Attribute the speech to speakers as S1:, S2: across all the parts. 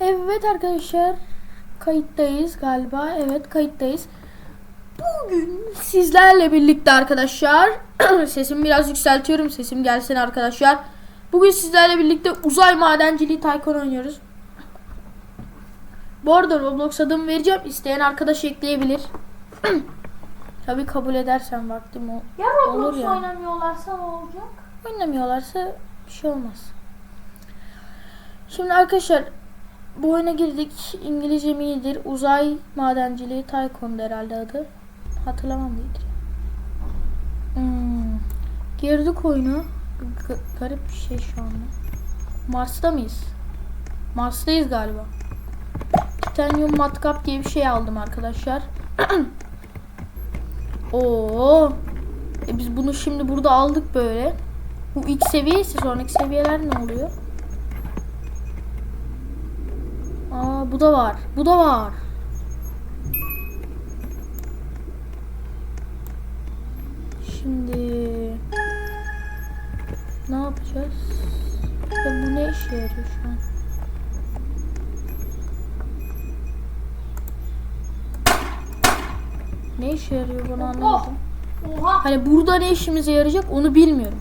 S1: Evet arkadaşlar kayıttayız galiba. Evet kayıttayız. Bugün sizlerle birlikte arkadaşlar sesimi biraz yükseltiyorum. Sesim gelsin arkadaşlar. Bugün sizlerle birlikte uzay madenciliği Tycoon oynuyoruz. Bu arada Roblox adımı vereceğim. İsteyen arkadaş ekleyebilir. Tabii kabul edersen vaktim o.
S2: Ya Roblox
S1: ya.
S2: oynamıyorlarsa ne olacak?
S1: Oynamıyorlarsa bir şey olmaz. Şimdi arkadaşlar bu oyuna girdik. İngilizce iyidir. Uzay madenciliği Tycoon'da herhalde adı. Hatırlamam iyidir. Hmm. Girdik oyuna. G- garip bir şey şu anda. Mars'ta mıyız? Mars'tayız galiba. Titanium matkap diye bir şey aldım arkadaşlar. Oo. E biz bunu şimdi burada aldık böyle. Bu ilk seviyesi sonraki seviyeler ne oluyor? Aa bu da var. Bu da var. Şimdi ne yapacağız? Ya bu ne işe yarıyor şu an? Ne işe yarıyor bunu anlamadım.
S2: Oha.
S1: Hani burada ne işimize yarayacak onu bilmiyorum.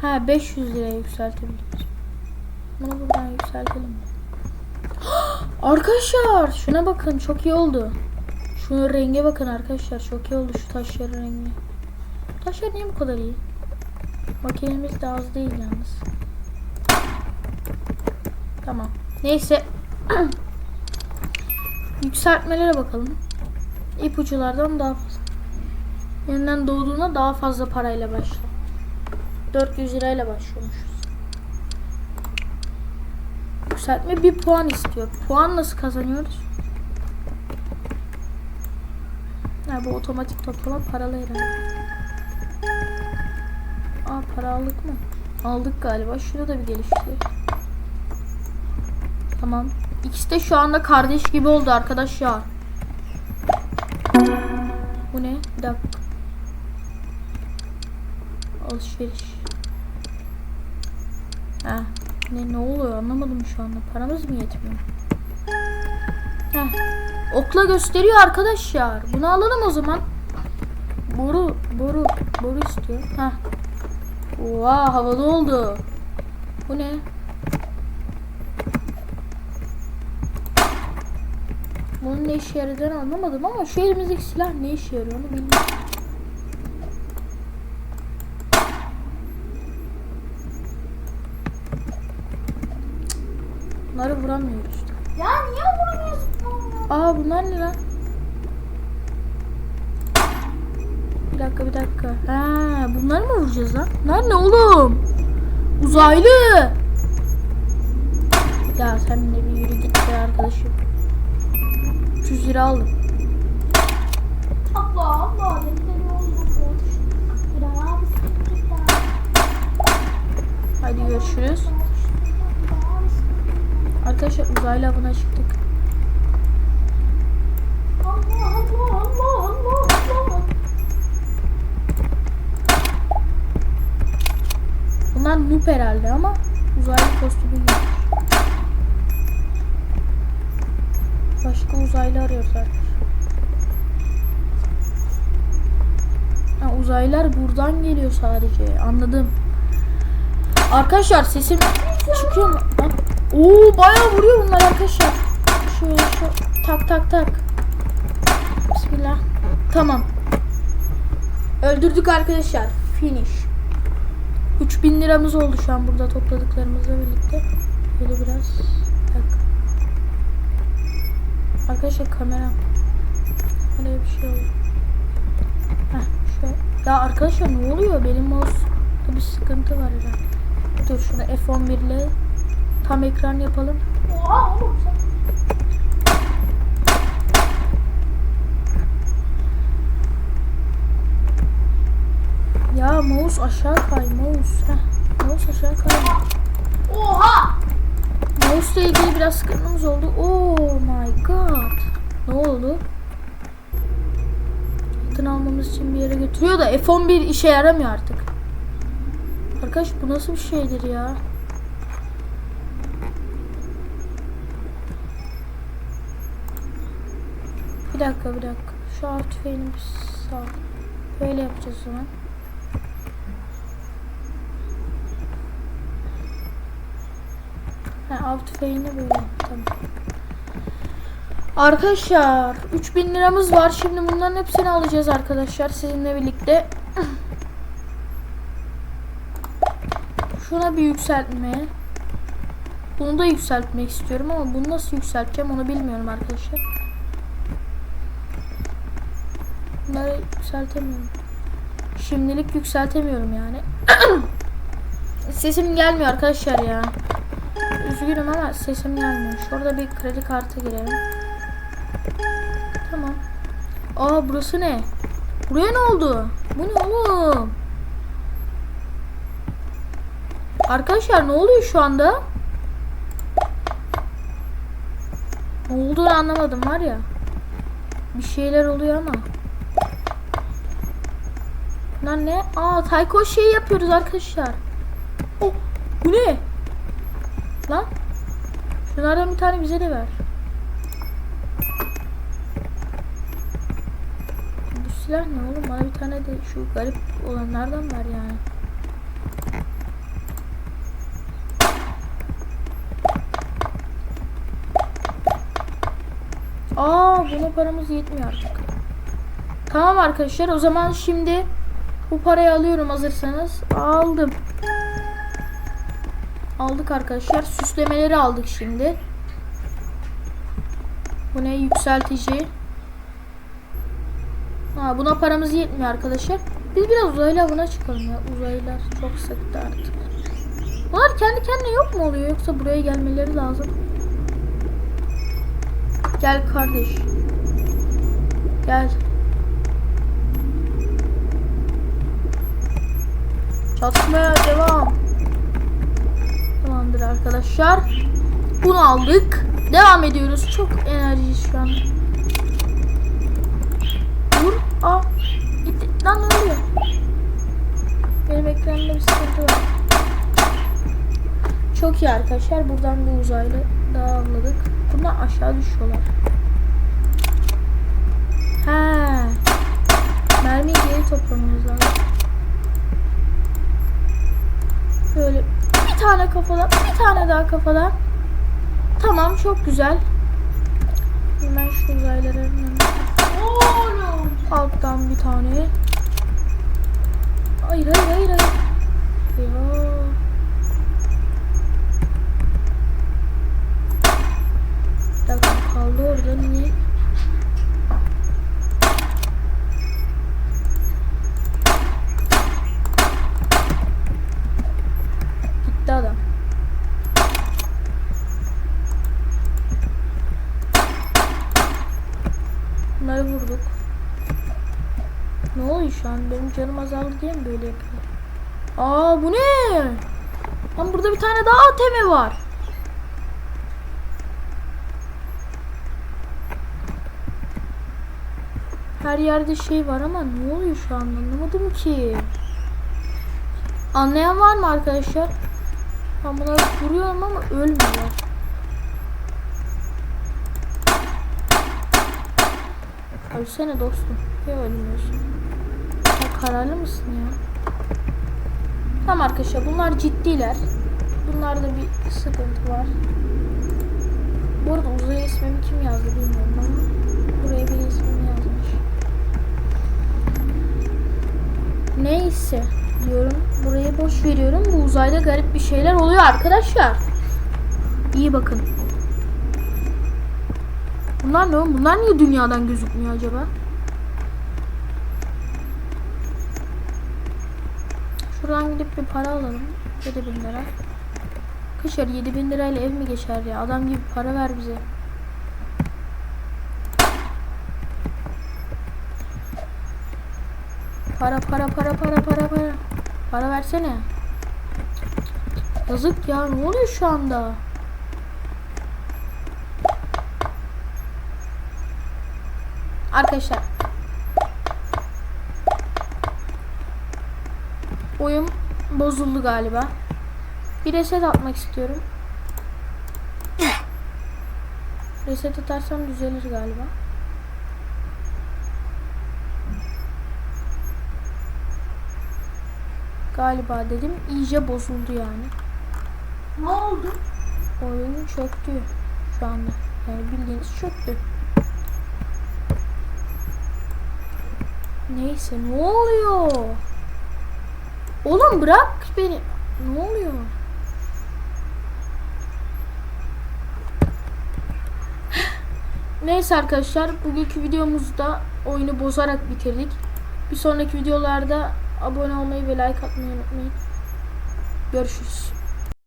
S1: Ha 500 liraya yükseltebiliriz. Bunu buradan yükseltelim. Arkadaşlar şuna bakın çok iyi oldu. Şunun renge bakın arkadaşlar çok iyi oldu şu taşların rengi. Taşlar niye bu kadar iyi? Makinemiz de az değil yalnız. Tamam. Neyse. Yükseltmelere bakalım. İpuçlardan daha fazla. Yeniden doğduğunda daha fazla parayla başla. 400 lirayla başlıyormuşuz. Yükseltme bir puan istiyor. Puan nasıl kazanıyoruz? Ha, bu otomatik toplama paralı herhalde. Aa para aldık mı? Aldık galiba. Şurada da bir gelişti. Tamam. İkisi de şu anda kardeş gibi oldu arkadaşlar. Bu ne? Bir dakika. Alışveriş. Ha. Ne ne oluyor anlamadım şu anda. Paramız mı yetmiyor? Heh. Okla gösteriyor arkadaşlar. Bunu alalım o zaman. Boru, boru, boru istiyor. Heh. Oha havada oldu. Bu ne? Bunun ne işe yaradığını anlamadım ama şu elimizdeki silah ne işe yarıyor onu bilmiyorum. Bunları vuramıyoruz.
S2: Ya niye vuramıyorsun bunu?
S1: Aa bunlar ne lan? Bir dakika bir dakika. Ha, bunları mı vuracağız lan? Bunlar ne oğlum? Uzaylı. Ya sen de bir yürü git be arkadaşım. 300 lira aldım.
S2: Allah Allah. Defteri oldu.
S1: Hadi görüşürüz. Arkadaşlar uzaylı avına çıktık.
S2: Allah Allah Allah.
S1: Bunlar noob herhalde ama uzaylı kostümü giymiş. Başka uzaylı arıyoruz arkadaşlar. Ha, uzaylılar buradan geliyor sadece. Anladım. Arkadaşlar sesim çıkıyor mu? Oo bayağı vuruyor bunlar arkadaşlar. Şöyle şu tak tak tak. Bismillah. Tamam. Öldürdük arkadaşlar. Finish. 3000 liramız oldu şu an burada topladıklarımızla birlikte. Böyle biraz. Bir dakika. Arkadaşlar kamera. Öyle bir şey oldu. Heh, şöyle. Ya arkadaşlar ne oluyor? Benim mouse'da bir sıkıntı var herhalde. Dur şunu F11 ile tam ekran yapalım.
S2: Oha oğlum sen.
S1: Ya mouse aşağı kay mouse. Heh. Mouse aşağı kay.
S2: Oha.
S1: Mouse ile ilgili biraz sıkıntımız oldu. Oh my god. Ne oldu? Satın almamız için bir yere götürüyor da F11 işe yaramıyor artık. Arkadaş bu nasıl bir şeydir ya? Bir dakika bir dakika. Şu av tüfeğini sağ. Böyle yapacağız o zaman. Ha, av tüfeğini böyle. Tamam. Arkadaşlar 3000 liramız var. Şimdi bunların hepsini alacağız arkadaşlar sizinle birlikte. Şuna bir yükseltme. Bunu da yükseltmek istiyorum ama bunu nasıl yükselteceğim onu bilmiyorum arkadaşlar. Bunları yükseltemiyorum. Şimdilik yükseltemiyorum yani. Sesim gelmiyor arkadaşlar ya. Üzgünüm ama sesim gelmiyor. Şurada bir kredi kartı girelim. Tamam. Aa burası ne? Buraya ne oldu? Bu ne oğlum? Arkadaşlar ne oluyor şu anda? Ne olduğunu anlamadım var ya. Bir şeyler oluyor ama. Bunlar ne? Aa tayko şey yapıyoruz arkadaşlar. Oh, bu ne? Lan. Şunlardan bir tane bize de ver. Bu silah ne oğlum? Bana bir tane de şu garip olanlardan ver yani. Aa buna paramız yetmiyor artık. Tamam arkadaşlar o zaman şimdi bu parayı alıyorum hazırsanız. Aldım. Aldık arkadaşlar. Süslemeleri aldık şimdi. Bu ne? Yükseltici. Ha, buna paramız yetmiyor arkadaşlar. Biz biraz uzaylı avına çıkalım ya. Uzaylılar çok sıktı artık. Bunlar kendi kendine yok mu oluyor yoksa buraya gelmeleri lazım? Gel kardeş. Gel. Çatışmaya devam. Tamamdır arkadaşlar. Bunu aldık. Devam ediyoruz. Çok enerji şu an. Vur. Aa. Gitti. Lan ne oluyor? Benim ekranımda bir sıkıntı var. Çok iyi arkadaşlar. Buradan bir uzaylı daha avladık. Bunlar aşağı düşüyorlar. He. Mermiyi geri toplamamız lazım. Böyle bir tane kafadan, bir tane daha kafadan. Tamam, çok güzel. Hemen şu uzayları alttan bir tane. Hayır, hayır, hayır, hayır. Ya. Bir dakika kaldı orada niye? Gitti adam. Bunları vurduk. Ne oluyor şu an? Benim canım azaldı diye mi böyle yapıyor? Aa bu ne? Lan burada bir tane daha ATM var. Her yerde şey var ama ne oluyor şu an anlamadım ki. Anlayan var mı arkadaşlar? Ben bunları vuruyorum ama ölmüyorlar. Ölsene dostum. Ya ölmüyorsun. Kararlı mısın ya? Tamam arkadaşlar bunlar ciddiler. Bunlarda bir sıkıntı var. Bu arada uzaya ismimi kim yazdı bilmiyorum ama buraya bir ismini yazmış. Neyse diyorum. Burayı boş veriyorum. Bu uzayda garip bir şeyler oluyor arkadaşlar. İyi bakın. Bunlar ne? Bunlar niye dünyadan gözükmüyor acaba? Şuradan gidip bir para alalım. 7000 lira. Kışar 7000 lirayla ev mi geçer ya? Adam gibi para ver bize. Para para para para para para. Para versene. Yazık ya ne oluyor şu anda? Arkadaşlar. bozuldu galiba. Bir reset atmak istiyorum. Reset atarsam düzelir galiba. Galiba dedim iyice bozuldu yani.
S2: Ne oldu?
S1: Oyunu çöktü şu anda. Yani bildiğiniz çöktü. Neyse ne oluyor? Oğlum bırak beni. Ne oluyor? Neyse arkadaşlar bugünkü videomuzda oyunu bozarak bitirdik. Bir sonraki videolarda abone olmayı ve like atmayı unutmayın. Görüşürüz.